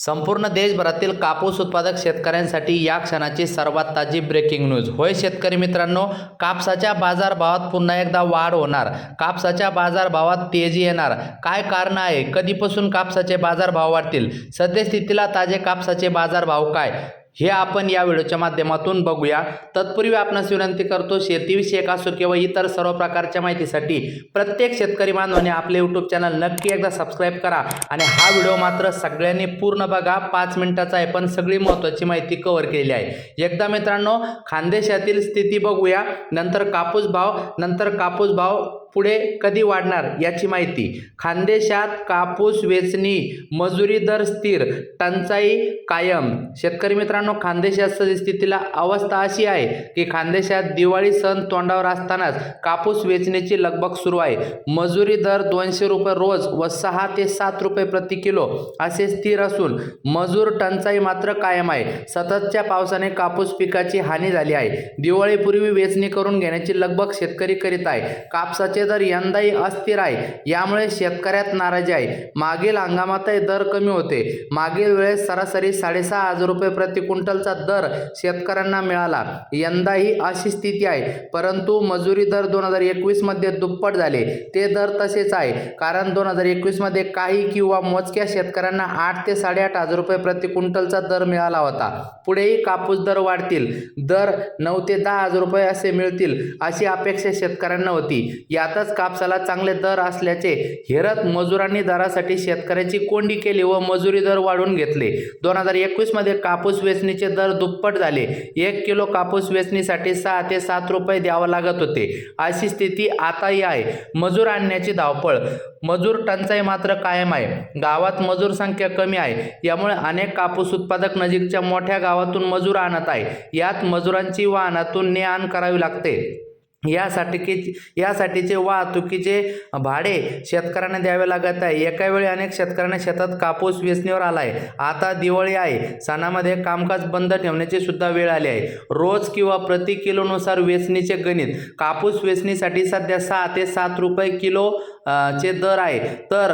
संपूर्ण देशभरातील कापूस उत्पादक शेतकऱ्यांसाठी या क्षणाची सर्वात ताजी ब्रेकिंग न्यूज होय शेतकरी मित्रांनो कापसाच्या बाजारभावात पुन्हा एकदा वाढ होणार. कापसाच्या बाजारभावात तेजी येणार. काय कारण आहे? कधीपासून कापसाचे बाजारभाव वाढतील? सद्यस्थितीला ताजे कापसाचे बाजारभाव काय? हे आपण या व्हिडिओच्या माध्यमातून बघूया. तत्पूर्वी आपणास विनंती करतो शेतीविषयक असो किंवा इतर सर्व प्रकारच्या माहितीसाठी प्रत्येक शेतकरी बांधवाने आपले यूट्यूब चॅनल नक्की एकदा सबस्क्राईब करा आणि हा व्हिडिओ मात्र सगळ्यांनी पूर्ण बघा. पाच मिनिटाचा आहे पण सगळी महत्त्वाची माहिती कव्हर केलेली आहे. एकदा मित्रांनो खानदेशातील स्थिती बघूया. नंतर कापूस भाव नंतर कापूस भाव पुढे कधी वाढणार याची माहिती. खानदेशात कापूस वेचणी मजुरी दर स्थिर टंचाई कायम. शेतकरी मित्रांनो खानदेशात स्थितीला अवस्था अशी आहे की खानदेशात दिवाळी सण तोंडावर असतानाच कापूस वेचण्याची लगबग सुरू आहे. मजुरी दर दोनशे रुपये रोज व सहा ते सात रुपये प्रति किलो असे स्थिर असून मजूर टंचाई मात्र कायम आहे. सततच्या पावसाने कापूस पिकाची हानी झाली आहे. दिवाळीपूर्वी वेचणी करून घेण्याची लगबग शेतकरी करीत आहे. कापसाचे दर यंदाही अस्थिर आहे. यामुळे शेतकऱ्यात नाराजी आहे. मागील हंगामातही दर कमी होते. मागील वेळेस सरासरी साडेसहा हजार रुपये प्रति क्विंटलचा दर शेतकऱ्यांना मिळाला. यंदाही अशी स्थिती आहे. परंतु मजुरी दर दोन हजार एकवीसमध्ये दुप्पट झाले. ते दर तसेच आहे. कारण दोन हजार एकवीसमध्ये काही किंवा मोजक्या शेतकऱ्यांना आठ ते साडेआठ हजार रुपये प्रति क्विंटलचा दर मिळाला होता. पुढेही कापूस दर वाढतील. दर नऊ ते दहा हजार रुपये असे मिळतील अशी अपेक्षा शेतकऱ्यांना होती. यातच कापसाला चांगले दर असल्याचे हेरत मजुरांनी दरासाठी शेतकऱ्याची कोंडी केली व मजुरी दर वाढवून घेतले. दोन हजार एकवीसमध्ये कापूस वेचणीचे दर दुप्पट झाले. एक किलो कापूस वेचणीसाठी सहा ते सात रुपये द्यावं लागत होते. अशी स्थिती आताही आहे. मजूर आणण्याची धावपळ. मजूर टंचाई मात्र कायम आहे. गावात मजूर संख्या कमी आहे. यामुळे अनेक कापूस उत्पादक नजीकच्या मोठ्या गावातून मजूर आणत आहे. यात मजुरांची वाहनातून ने आण करावी लागते. यासाठी यासाठीचे वाहतुकीचे भाडे शेतकऱ्यांना द्यावे लागत आहे. एका वेळी अनेक शेतकऱ्यांना शेतात कापूस वेचणीवर आला आहे आता दिवाळी आहे. सणामध्ये कामकाज बंद ठेवण्याची सुद्धा वेळ आली आहे. रोज किंवा प्रति किलोनुसार वेचणीचे गणित. कापूस वेचणीसाठी सध्या सहा ते सात रुपये किलो चे दर आहे. तर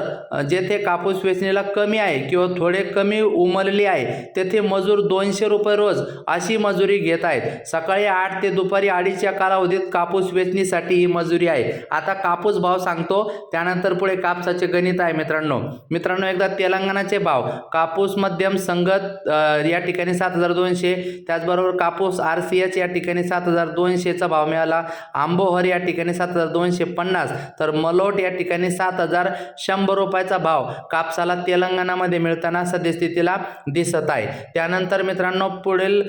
जेथे कापूस वेचणीला कमी आहे किंवा थोडे कमी उमरली आहे तेथे मजूर दोनशे रुपये रोज अशी मजुरी घेत आहेत. सकाळी आठ ते दुपारी अडीचच्या कालावधीत कापूस कापूस वेचणीसाठी ही मजुरी आहे. आता कापूस भाव सांगतो त्यानंतर पुढे कापसाचे गणित आहे मित्रांनो. मित्रांनो एकदा तेलंगणाचे भाव. कापूस मध्यम संगत या ठिकाणी सात हजार दोनशे. त्याचबरोबर कापूस आर सी एच या ठिकाणी सात हजार दोनशेचा भाव मिळाला. आंबोहर या ठिकाणी सात हजार दोनशे पन्नास. तर मलोट या ठिकाणी सात हजार शंभर रुपयाचा भाव कापसाला तेलंगणामध्ये मिळताना सद्यस्थितीला दिसत आहे. त्यानंतर मित्रांनो पुढील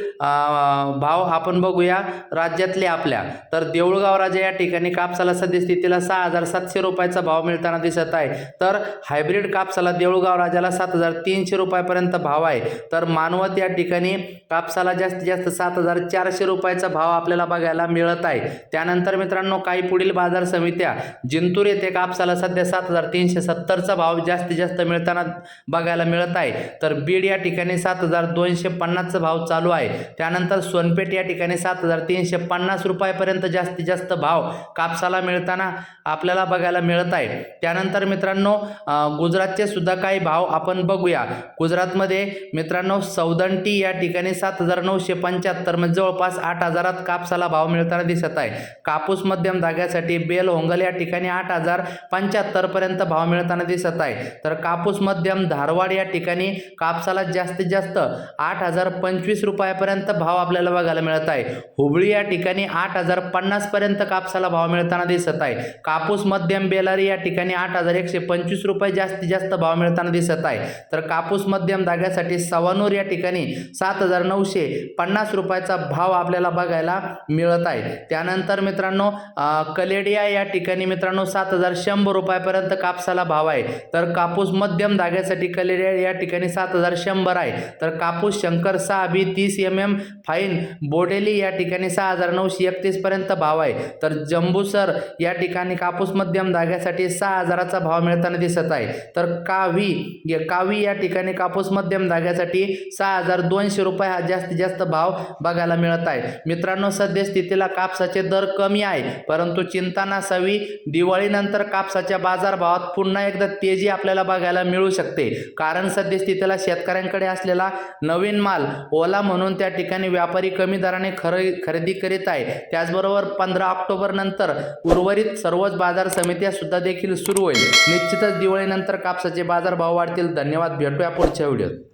भाव आपण बघूया. राज्यातले आपल्या. तर देऊळ राजा या ठिकाणी कापसाला सद्यस्थितीला सहा हजार सातशे रुपयाचा भाव मिळताना दिसत आहे. तर हायब्रिड कापसाला देऊळगाव राजाला सात हजार तीनशे रुपयापर्यंत भाव आहे. तर मानवत या ठिकाणी कापसाला जास्तीत जास्त सात हजार चारशे रुपयाचा भाव आपल्याला बघायला मिळत आहे. त्यानंतर मित्रांनो काही पुढील बाजार समित्या जिंतूर येथे कापसाला सध्या सात हजार तीनशे सत्तरचा भाव जास्तीत जास्त मिळताना बघायला मिळत आहे. तर बीड या ठिकाणी सात हजार दोनशे पन्नासचा भाव चालू आहे. त्यानंतर सोनपेठ या ठिकाणी सात हजार तीनशे पन्नास रुपयापर्यंत जास्तीत जास्त भाव कापसाला मिळताना आपल्याला बघायला मिळत आहे. त्यानंतर मित्रांनो गुजरातचे सुद्धा काही भाव आपण बघूया. गुजरातमध्ये मित्रांनो सौदंटी या ठिकाणी सात हजार नऊशे पंच्याहत्तर म्हणजे जवळपास आठ हजारात कापसाला भाव मिळताना दिसत आहे. कापूस मध्यम धाग्यासाठी बेल होंगल या ठिकाणी आठ हजार पंच्याहत्तरपर्यंत भाव मिळताना दिसत आहे. तर कापूस मध्यम धारवाड या ठिकाणी कापसाला जास्तीत जास्त आठ हजार पंचवीस रुपयापर्यंत भाव आपल्याला बघायला मिळत आहे. हुबळी या ठिकाणी आठ हजार पन्नास पर्यंत कापसाला भाव मिळताना दिसत आहे. कापूस मध्यम बेलारी या ठिकाणी आठ हजार एकशे पंचवीस रुपये जास्तीत जास्त भाव मिळताना दिसत आहे. तर कापूस मध्यम धाग्यासाठी सवानूर या ठिकाणी सात हजार नऊशे पन्नास रुपयाचा भाव आपल्याला बघायला मिळत आहे. त्यानंतर मित्रांनो कलेडिया या ठिकाणी मित्रांनो सात हजार शंभर रुपयापर्यंत कापसाला भाव आहे. तर कापूस मध्यम धाग्यासाठी कलेडिया या ठिकाणी सात हजार शंभर आहे. तर कापूस शंकर सहा बी तीस एम एम फाईन बोडेली या ठिकाणी सहा हजार नऊशे एकतीस पर्यंत भाव आहे. आहे तर जंबूसर या ठिकाणी कापूस मध्यम धाग्यासाठी सहा हजाराचा भाव मिळताना दिसत आहे. तर कावी कावी या ठिकाणी कापूस मध्यम धाग्यासाठी सहा हजार दोनशे रुपये हा जास्तीत जास्त भाव बघायला मिळत आहे. मित्रांनो सद्यस्थितीला कापसाचे दर कमी आहे परंतु चिंता नसावी दिवाळीनंतर कापसाच्या बाजारभावात पुन्हा एकदा तेजी आपल्याला बघायला मिळू शकते. कारण सद्यस्थितीला शेतकऱ्यांकडे असलेला नवीन माल ओला म्हणून त्या ठिकाणी व्यापारी कमी दराने खरे खरेदी करीत आहे. त्याचबरोबर पंधरा ऑक्टोबर नंतर उर्वरित सर्वच बाजार समित्या सुद्धा देखील सुरू होईल. निश्चितच दिवाळीनंतर कापसाचे बाजारभाव वाढतील. धन्यवाद. भेटूया पुढच्या व्हिडिओत.